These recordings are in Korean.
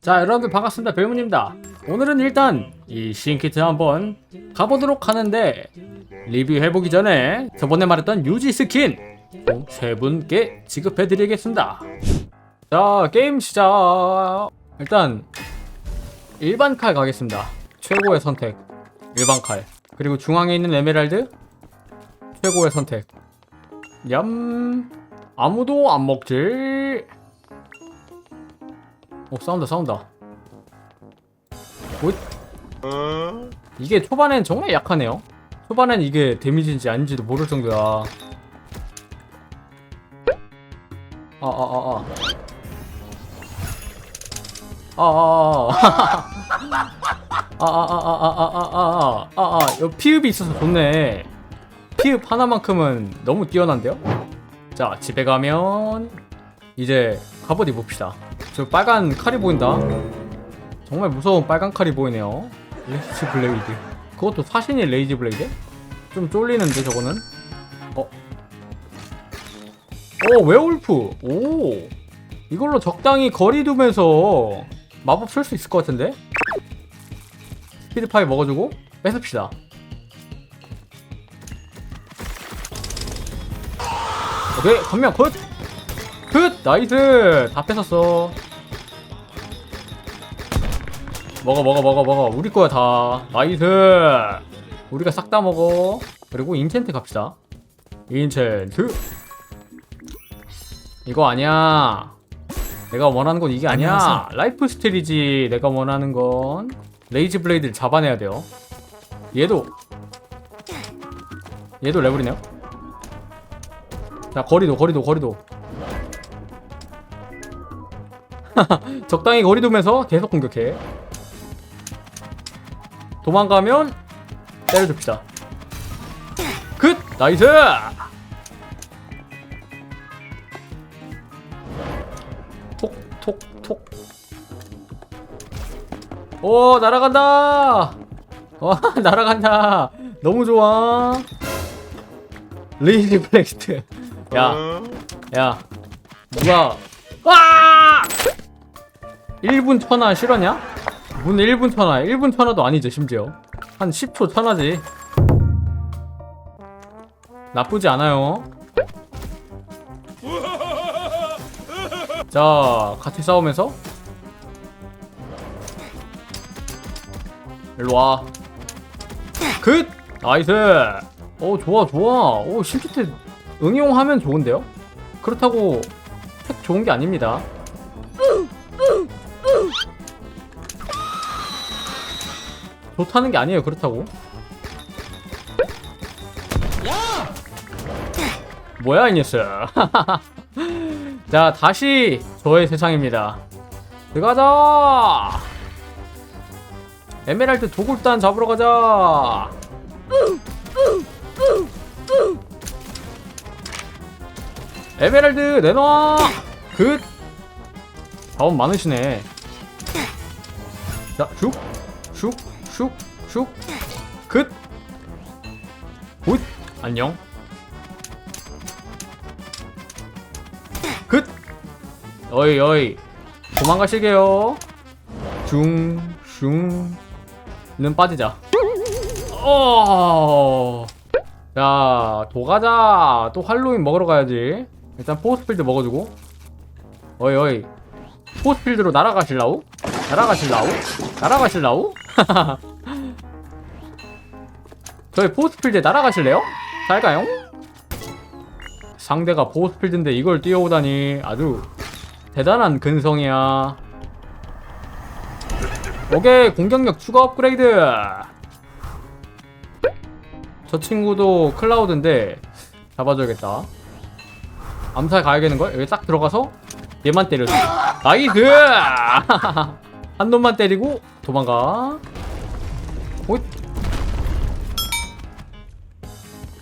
자 여러분들 반갑습니다. 벨문입니다. 오늘은 일단 이 신키트 한번 가보도록 하는데 리뷰해보기 전에 저번에 말했던 유지 스킨 총세 분께 지급해드리겠습니다. 자 게임 시작! 일단 일반 칼 가겠습니다. 최고의 선택 일반 칼. 그리고 중앙에 있는 에메랄드 최고의 선택. 얌 아무도 안 먹지 오 싸운다 싸운다 오 이게 초반엔 정말 약하네요 초반엔 이게 데미지인지 아닌지도 모를 정도야 아아아아 아아아아아아아아아아아아 여 피읍이 있어서 좋네 피읍 하나만큼은 너무 뛰어난데요? 자 집에 가면 이제 갑옷 입읍시다 저 빨간 칼이 보인다 정말 무서운 빨간 칼이 보이네요 레이지 블레이드 그것도 사신이 레이지 블레이드? 좀 쫄리는데 저거는 어? 오 웨올프 오 이걸로 적당히 거리 두면서 마법 쓸 수 있을 것 같은데? 스피드파이 먹어주고 뺏읍시다 오케이 한명 컷! 굿! 나이스! 다 뺏었어. 먹어 먹어 먹어 먹어. 우리 거야 다. 나이스! 우리가 싹 다 먹어. 그리고 인챈트 갑시다. 인챈트. 이거 아니야. 내가 원하는 건 이게 아니야. 안녕하세요. 라이프 스틸이지 내가 원하는 건. 레이지 블레이드를 잡아내야 돼요. 얘도. 얘도 레벨이네요. 자 거리도 거리도 거리도 적당히 거리 두면서 계속 공격해. 도망가면 때려줍시다. 굿! 나이스! 톡톡톡. 오 날아간다! 와 날아간다! 너무 좋아. 레이지 블랙스트 야 야, 누가? 와! 1분 천하 실화냐? 문 1분 천하, 1분 천하도 아니죠 심지어 한 10초 천하지 나쁘지 않아요 자 같이 싸우면서 일로와 굿! 나이스 오 좋아 좋아 오 실키트 응용하면 좋은데요? 그렇다고 팩 좋은 게 아닙니다. 좋다는 게 아니에요. 그렇다고. 뭐야 이 녀석. 자 다시 저의 세상입니다. 들어가자. 에메랄드 도굴단 잡으러 가자. 에메랄드 내놔 굿 자원 많으시네 자 슉, 슉, 슉, 슉 굿! 굿! 안녕 굿! 어이 어이 도망가시게요 슝, 슝는 빠지자 어 자, 도가자. 또 할로윈 먹으러 가야지. 일단 포스필드 먹어주고. 어이, 어이. 포스필드로 날아가실라우? 날아가실라우? 날아가실라우? 저희 포스필드에 날아가실래요? 잘 가요? 상대가 포스필드인데 이걸 뛰어오다니 아주 대단한 근성이야. 오케이, 공격력 추가 업그레이드. 저 친구도 클라우드인데 잡아줘야겠다. 암살 가야겠는걸? 여기 딱 들어가서 얘만 때려줘. 나이스! 한 놈만 때리고 도망가. 오잇.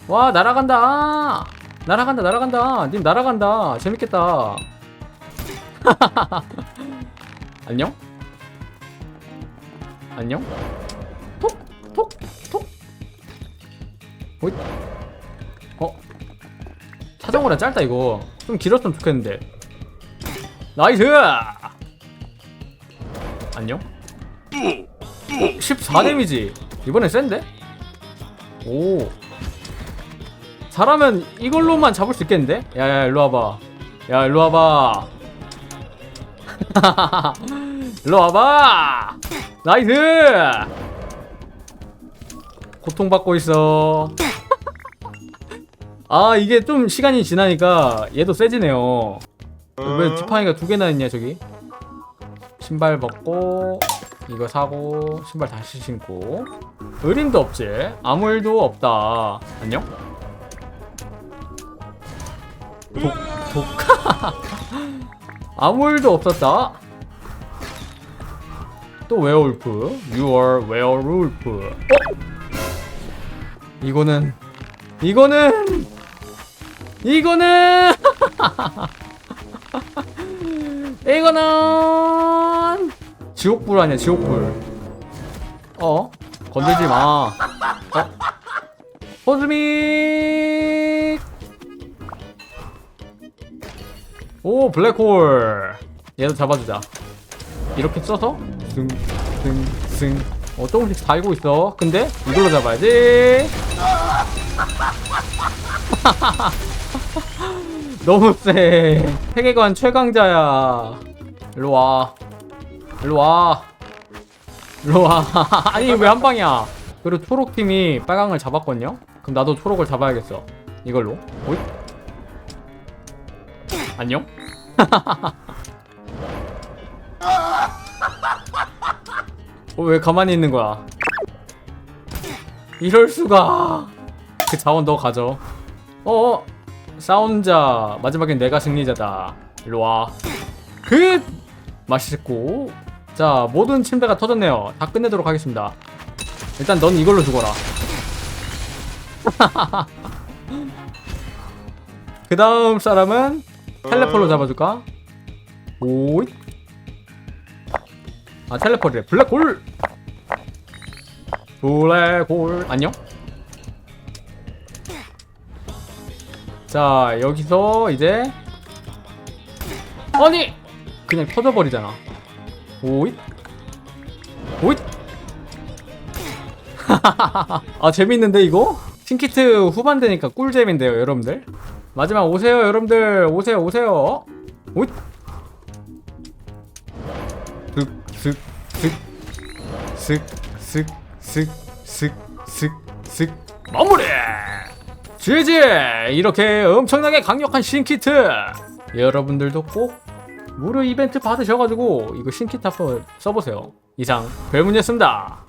와 날아간다. 날아간다 날아간다. 님 날아간다. 재밌겠다. 안녕? 안녕? 톡! 톡! 톡! 오잇. 어? 차정우라 짧다 이거 좀 길었으면 좋겠는데 나이스 안녕 14 데미지. 이번엔 센데? 오. 잘하면 이걸로만 잡을 수 있겠는데? 야야 일로 와봐. 야 일로 와봐. 일로 와봐. 나이스! 고통받고 있어. 아 이게 좀 시간이 지나니까 얘도 세지네요. 왜 지팡이가 두 개나 있냐 저기 신발 벗고 이거 사고 신발 다시 신고. 의림도 없지. 아무 일도 없다. 안녕? 독, 독. 아무 일도 없었다. 또 웨어울프 You are werewolf. 어? 이거는 이거는 이거는 이거는 지옥불 아니야 지옥불. 어? 건들지 마. 어? 호즈믹 오 블랙홀. 얘도 잡아주자. 이렇게 써서? 승승승어 조금씩 달고 있어. 근데 이걸로 잡아야지 너무 세 세계관 최강자야. 일로 와. 일로 와. 일로 와. 아니 왜 한 방이야? 그리고 초록팀이 빨강을 잡았거든요? 그럼 나도 초록을 잡아야겠어. 이걸로. 오이 안녕? 어, 왜 가만히 있는 거야? 이럴 수가. 그 자원 너 가져. 어어 싸운자 마지막엔 내가 승리자다. 일로 와 그 맛있고. 자 모든 침대가 터졌네요. 다 끝내도록 하겠습니다. 일단 넌 이걸로 죽어라. 그 다음 사람은 텔레폴로 잡아줄까? 오이 아 텔레폴이래. 블랙홀! 블랙홀! 안녕 자 여기서 이제 아니 그냥 터져버리잖아. 오잇. 오잇. 아 재밌는데 이거? 신키트 후반되니까 꿀잼인데요 여러분들. 마지막 오세요 여러분들. 오세요 오세요. 오잇. 슥슥슥슥슥슥슥슥. 마무리 GG 이렇게 엄청나게 강력한 신키트! 여러분들도 꼭 무료 이벤트 받으셔가지고 이거 신키트 한번 써보세요. 이상 별문이었습니다